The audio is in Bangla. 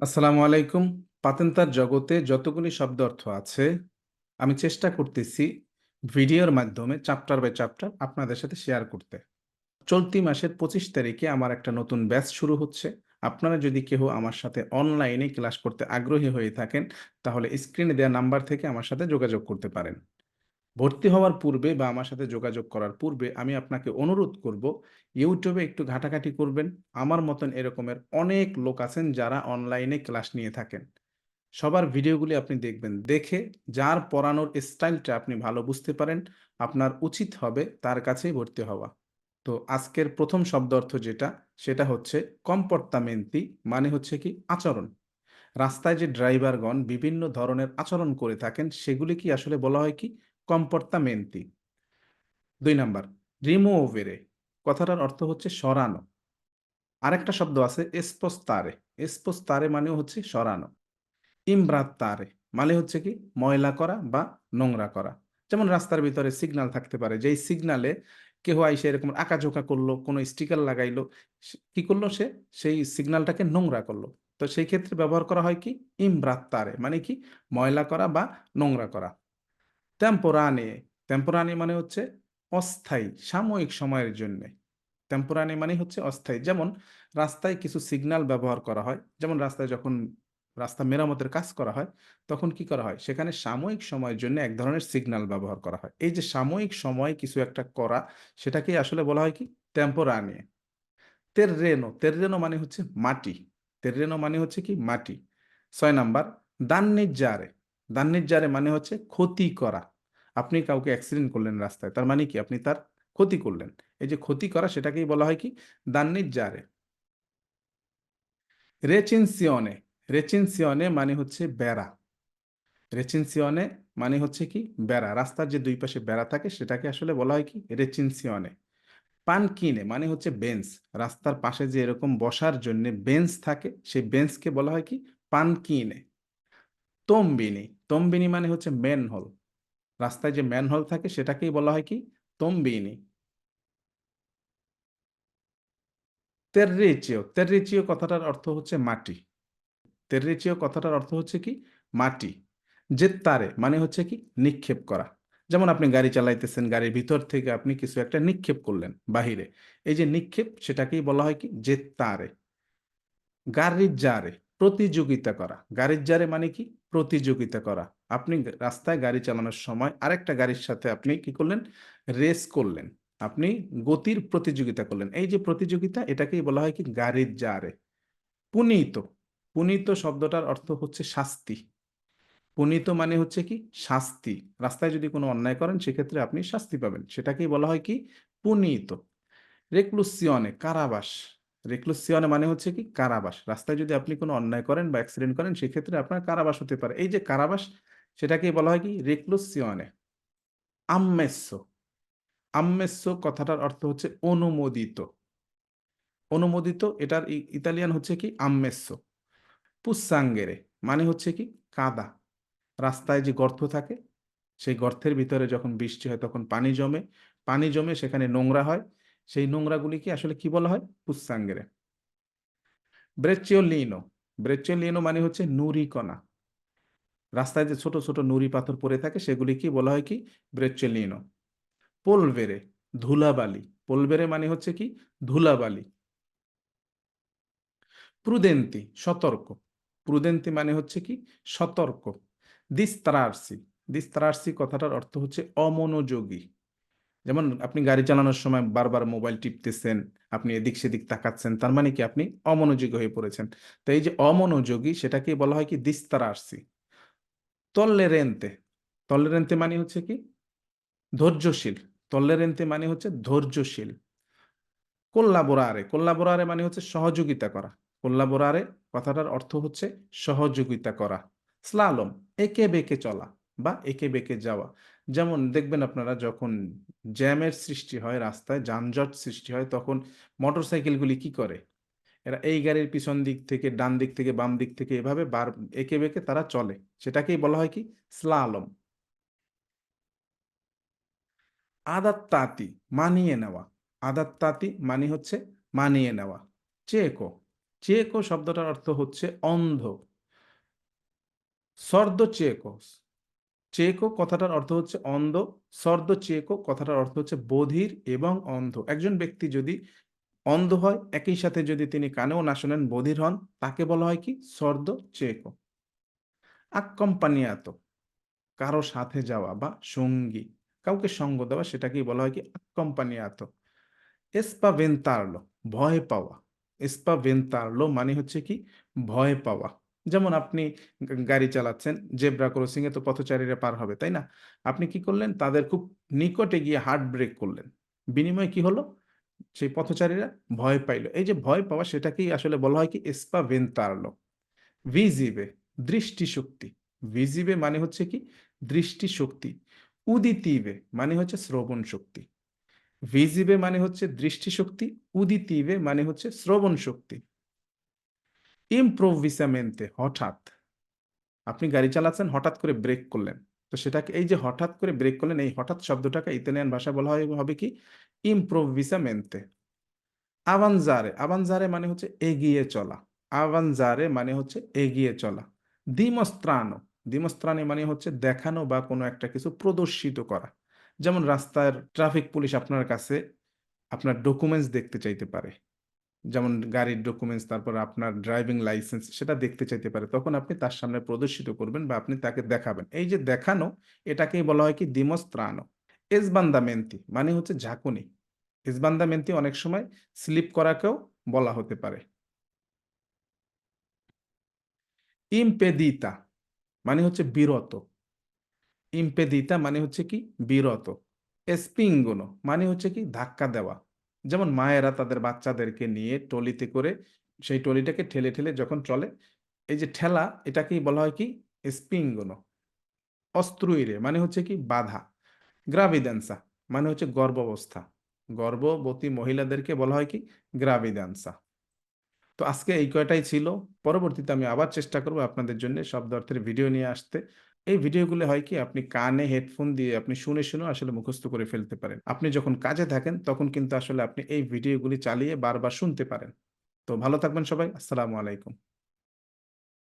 আসসালামু আলাইকুম। পাতেন্তার জগতে যতগুলি শব্দ অর্থ আছে, আমি চেষ্টা করতেছি ভিডিওর মাধ্যমে চ্যাপ্টার বাই চ্যাপ্টার আপনাদের সাথে শেয়ার করতে। চলতি মাসের পঁচিশ তারিখে আমার একটা নতুন ব্যাচ শুরু হচ্ছে। আপনারা যদি কেউ আমার সাথে অনলাইনে ক্লাস করতে আগ্রহী হয়ে থাকেন, তাহলে স্ক্রিনে দেওয়া নাম্বার থেকে আমার সাথে যোগাযোগ করতে পারেন। ভর্তি হওয়ার পূর্বে বা আমার সাথে যোগাযোগ করার পূর্বে আমি আপনাকে অনুরোধ করব, ইউটিউবে একটু ঘাটাঘাটি করবেন। আমার মতন এরকমের অনেক লোক আছেন যারা অনলাইনে ক্লাস নিয়ে থাকেন। সবার ভিডিওগুলি আপনি দেখবেন। দেখে যার পড়ানোর স্টাইলটা আপনি ভালো বুঝতে পারেন, আপনার উচিত হবে তার কাছেই ভর্তি হওয়া। তো আজকের প্রথম শব্দ অর্থ যেটা, সেটা হচ্ছে কম্পর্তামেন্তি মানে হচ্ছে কি আচরণ। রাস্তায় যে ড্রাইভারগণ বিভিন্ন ধরনের আচরণ করে থাকেন, সেগুলি কি আসলে বলা হয় কি কম্পর্তামেন্তি দুই নাম্বার রিমুভেরে কথাটার অর্থ হচ্ছে সরানো। আরেকটা শব্দ আছে এসপোস্তারে এসপোস্তারে মানে হচ্ছে সরানো। ইমব্রাত্তারে মানে হচ্ছে কি, ময়লা করা বা নোংরা করা। যেমন রাস্তার ভিতরে সিগনাল থাকতে পারে, যেই সিগনালে কেউ আইসে এরকম আঁকাঝোঁকা করল, কোনো স্টিকার লাগাইলো কি করল সে? সেই সিগনালটাকে নোংরা করল। তো সেই ক্ষেত্রে ব্যবহার করা হয় কি ইমব্রাত্তারে মানে কি, ময়লা করা বা নোংরা করা। টেম্পোরানে টেম্পোরানে মানে হচ্ছে অস্থায়ী, সাময়িক সময়ের জন্য। টেম্পোরানি মানে হচ্ছে অস্থায়ী। যেমন রাস্তায় কিছু সিগন্যাল ব্যবহার করা হয়, যেমন রাস্তায় যখন রাস্তা মেরামতের কাজ করা হয়, তখন কি করা হয়? সেখানে সাময়িক সময়ের জন্য এক ধরনের সিগন্যাল ব্যবহার করা হয়। এই যে সাময়িক সময় কিছু একটা করা, সেটাকেই আসলে বলা হয় কি? টেম্পোরানি তেররেনো তেররেনো মানে হচ্ছে মাটি। তেররেনো মানে হচ্ছে কি? মাটি। ছয় নাম্বার দান্নিজারে দান্নিজারে মানে হচ্ছে ক্ষতি করা। আপনি কাউকে অ্যাক্সিডেন্ট করলেন রাস্তায়, তার মানে কি? আপনি তার ক্ষতি করলেন। এই যে ক্ষতি করা, সেটাকেই বলা হয় কি? দান্নিজারে রেচিনসিয়নে রেচিনসিয়নে মানে হচ্ছে বেড়া। রেচিনসিয়নে মানে হচ্ছে কি? বেড়া। রাস্তার যে দুই পাশে বেড়া থাকে, সেটাকে আসলে বলা হয় কি? রেচিনসিয়নে। পানকিনে মানে হচ্ছে বেঞ্চ। রাস্তার পাশে যে এরকম বসার জন্য বেঞ্চ থাকে, সেই বেঞ্চকে বলা হয় কি? পানকিনে। তম্বিনী। তম্বিনী মানে হচ্ছে ম্যানহোল রাস্তায় যে ম্যানহোল থাকে সেটাকেই বলা হয় কি? তম্বিনী। তেররিচিও। তেররিচিও কথাটার অর্থ হচ্ছে মাটি। তেররিচিও কথাটার অর্থ হচ্ছে কি? মাটি। জেত্তারে মানে হচ্ছে কি? নিক্ষেপ করা। যেমন আপনি গাড়ি চালাইতেছেন, গাড়ির ভিতর থেকে আপনি কিছু একটা নিক্ষেপ করলেন বাহিরে। এই যে নিক্ষেপ, সেটাকেই বলা হয় কি? জেত্তারে গাড়ির জারে প্রতিযোগিতা করা। গাড়ির জারে মানে কি? প্রতিযোগিতা করা। আপনি রাস্তায় গাড়ি চালানোর সময় আরেকটা গাড়ির সাথে আপনি কি করলেন? রেস করলেন। আপনি গতির প্রতিযোগিতা করলেন। এই যে প্রতিযোগিতা, এটাকেই বলা হয় কি? গাড়ির জারে। পুনীত। পুনীত শব্দটার অর্থ হচ্ছে শাস্তি। পুনীত মানে হচ্ছে কি? শাস্তি। রাস্তায় যদি কোনো অন্যায় করেন, সেক্ষেত্রে আপনি শাস্তি পাবেন। সেটাকেই বলা হয় কি? পুনীত। রেক্লুসিয়নে, কারাবাস। রেক্লুসিয়নে মানে হচ্ছে কি কারাবাস। রাস্তায় যদি আপনি কোনো অন্যায় করেন বা অ্যাক্সিডেন্ট করেন, সেক্ষেত্রে আপনার কারাবাস হতে পারে। এই যে কারাবাস, সেটাকেই বলা হয় কি? রেক্লুসিয়নে। আম্মেস্য আম্মেস্য কথাটার অর্থ হচ্ছে অনুমোদিত। অনুমোদিত, এটার ইতালিয়ান হচ্ছে কি? আম্মেস্য পুসাঙ্গেরে মানে হচ্ছে কি? কাদা। রাস্তায় যে গর্ত থাকে, সেই গর্তের ভিতরে যখন বৃষ্টি হয়, তখন পানি জমে। পানি জমে সেখানে নোংরা হয়। সেই নোংরাগুলিকে আসলে কি বলা হয়? পুসাঙ্গেরে ব্রেচিওলিনো। ব্রেচিওলিনো মানে হচ্ছে নুরি কণা। রাস্তায় যে ছোট ছোট নুড়ি পাথর পড়ে থাকে সেগুলিকে বলা হয় কি? ব্রেচিওলিনো। পোলভেরে, ধুলাবালি। পোলভেরে মানে হচ্ছে কি? ধুলাবালি। প্রুদেন্তি, সতর্ক। প্রুদেন্তি মানে হচ্ছে কি? সতর্ক। দিস্তারার্সি। দিস্তারার্সি কথাটার অর্থ হচ্ছে অমনোযোগী। যেমন আপনি গাড়ি চালানোর সময় বারবার মোবাইল টিপতেছেন, আপনি এদিক সেদিক তাকাচ্ছেন, তার মানে কি আপনি অমনোযোগী হয়ে পড়েছেন। তো এই যে অমনোযোগী, সেটাকে বলা হয় কি দিস্তারা দিস্তারার্সি তল্লেরেন্তে। তল্লেরেন্তে মানে হচ্ছে কি? ধৈর্যশীল। তল্লেরেন্তে মানে হচ্ছে ধৈর্যশীল। কোল্লাবোরারে। কোল্লাবোরারে মানে হচ্ছে সহযোগিতা করা। কোল্লাবোরারে কথাটার অর্থ হচ্ছে সহযোগিতা করা। স্লালম। একে বেঁকে চলা বা একে বেঁকে যাওয়া। যেমন দেখবেন আপনারা যখন জ্যামের সৃষ্টি হয় রাস্তায়, যানজট সৃষ্টি হয়, তখন মোটর সাইকেলগুলি কি করে? এরা এই গাড়ির পিছন দিক থেকে, ডান দিক থেকে, বাম দিক থেকে এভাবে বার, একে বেঁকে তারা চলে। সেটাকেই বলা হয় কি? স্লালম। তাঁতি মানিয়ে নেওয়া। আদাত্তাতি মানে হচ্ছে মানিয়ে নেওয়া। চেকো। চেকো শব্দটার অর্থ হচ্ছে অন্ধ। সর্দ চেকো চেকো কথাটার অর্থ হচ্ছে অন্ধ, সর্দ চেকো কথাটার অর্থ হচ্ছে বধির এবং অন্ধ। একজন ব্যক্তি যদি অন্ধ হয়, একই সাথে যদি তিনি কানেও না শোনেন, বধির হন, তাকে বলা হয় কি? সর্দ চেকো। আক আকম্পানিয়াত কারও সাথে যাওয়া বা সঙ্গী, কাউকে সঙ্গ দেওয়া সেটাকেই বলা হয় কি? আক কোম্পানিয়াত এসপা এসপাভেন্তারলো, ভয় পাওয়া। এসপাভেন্তারলো মানে হচ্ছে কি? ভয় পাওয়া। যেমন আপনি গাড়ি চালাচ্ছেন, জেব্রা ক্রসিং এ তো পথচারীরা পার হবে, তাই না? আপনি কি করলেন? তাদের খুব নিকটে গিয়ে হার্ট ব্রেক করলেন। বিনিময়ে কি হলো? সেই পথচারীরা ভয় পাইলো। এই যে ভয় পাওয়া, সেটাকেই আসলে বলা হয় কি? এসপা এসপাভেন্তারলো ভিজিবে, দৃষ্টিশক্তি। ভিজিবে মানে হচ্ছে কি? দৃষ্টিশক্তি। উদিতিবে মানে হচ্ছে শ্রবণ শক্তি। ভিজিবে মানে হচ্ছে দৃষ্টিশক্তি। উদিতিবে মানে হচ্ছে শ্রবণ শক্তি। ইমপ্রোভিসামেন্তে হঠাৎ। আপনি গাড়ি চালাচ্ছেন, হঠাৎ করে ব্রেক করলেন। তো সেটাকে, এই যে হঠাৎ করে ব্রেক করলেন, এই হঠাৎ শব্দটাকে ইতালিয়ান ভাষা বলা হয়, হবে কি? ইমপ্রোভিসামেন্তে আভানজারে আভানজারে মানে হচ্ছে এগিয়ে চলা। আভানজারে মানে হচ্ছে এগিয়ে চলা। দিমস্ত্রানো দিমস্ত্রানে মানে হচ্ছে দেখানো বা কোনো একটা কিছু প্রদর্শিত করা। যেমন রাস্তার ট্রাফিক পুলিশ আপনার কাছে আপনার ডকুমেন্টস দেখতে চাইতে পারে। যেমন গাড়ির ডকুমেন্টস তারপর আপনার ড্রাইভিং লাইসেন্স সেটা দেখতে চাইতে পারে। তখন আপনি তার সামনে প্রদর্শিত করবেন বা আপনি তাকে দেখাবেন। এই যে দেখানো, এটাকেই বলা হয় কি? দিমস্ত্রানো এসবান্দামেন্তি মানে হচ্ছে ঝাঁকুনি। এসবান্দামেন্তি অনেক সময় স্লিপ করাকেও বলা হতে পারে। ইমপেদিতা মানে হচ্ছে বিরত। ইমপেদিতা মানে হচ্ছে কি? বিরত। এসপিঙ্গনো মানে হচ্ছে কি? ধাক্কা দেওয়া। যেমন মায়েরা তাদের বাচ্চাদেরকে নিয়ে টলিতে করে সেই টলিটাকে ঠেলে ঠেলে যখন চলে, এই যে ঠেলা, এটাকেই বলা হয় কি? স্পিঙ্গনো। অস্ত্রুইরে মানে হচ্ছে কি? বাধা। গ্রাভিডেন্সা মানে হচ্ছে গর্ভাবস্থা। গর্ভবতী মহিলাদেরকে বলা হয় কি? গ্রাভিডেন্সা তো আজকে এই কয়টাই ছিল। পরবর্তীতে আমি আবার চেষ্টা করব আপনাদের জন্য শব্দ অর্থের ভিডিও নিয়ে আসতে। এই ভিডিওগুলো হয় কি, আপনি কানে হেডফোন দিয়ে আপনি শুনে শুনে আসলে মুখস্থ করে ফেলতে পারেন। আপনি যখন কাজে থাকেন, তখন কিন্তু আসলে আপনি এই ভিডিওগুলি চালিয়ে বারবার শুনতে পারেন। তো ভালো থাকবেন সবাই, আসসালামু আলাইকুম।